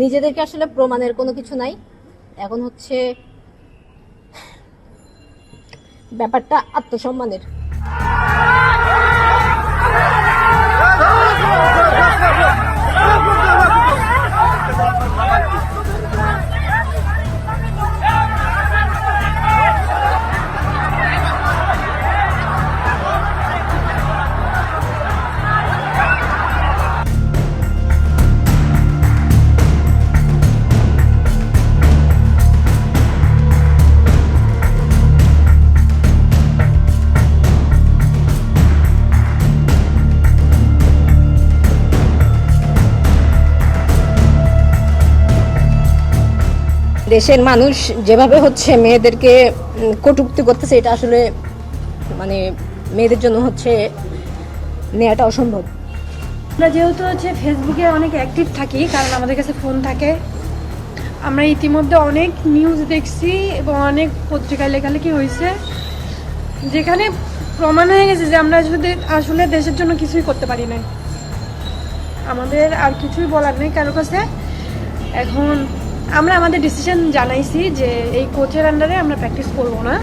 নিজেদেরকে আসলে প্রমাণের কোনো কিছু নাই। এখন হচ্ছে ব্যাপারটা আত্মসম্মানের। দেশের মানুষ যেভাবে হচ্ছে মেয়েদেরকে কটুক্তি করতেছে, এটা আসলে মানে মেয়েদের জন্য হচ্ছে নেওয়াটা অসম্ভব। আমরা যেহেতু হচ্ছে ফেসবুকে অনেক অ্যাক্টিভ থাকি, কারণ আমাদের কাছে ফোন থাকে, আমরা ইতিমধ্যে অনেক নিউজ দেখছি এবং অনেক পত্রিকায় লেখালেখি হয়েছে, যেখানে প্রমাণ হয়ে গেছে যে আমরা আসলে আসলে দেশের জন্য কিছুই করতে পারি নাই। আমাদের আর কিছুই বলার নেই কারও কাছে। এখন আমরা আমাদের ডিসিশন জানাইছি যে এই কোচের আন্ডারে আমরা প্র্যাকটিস করব না।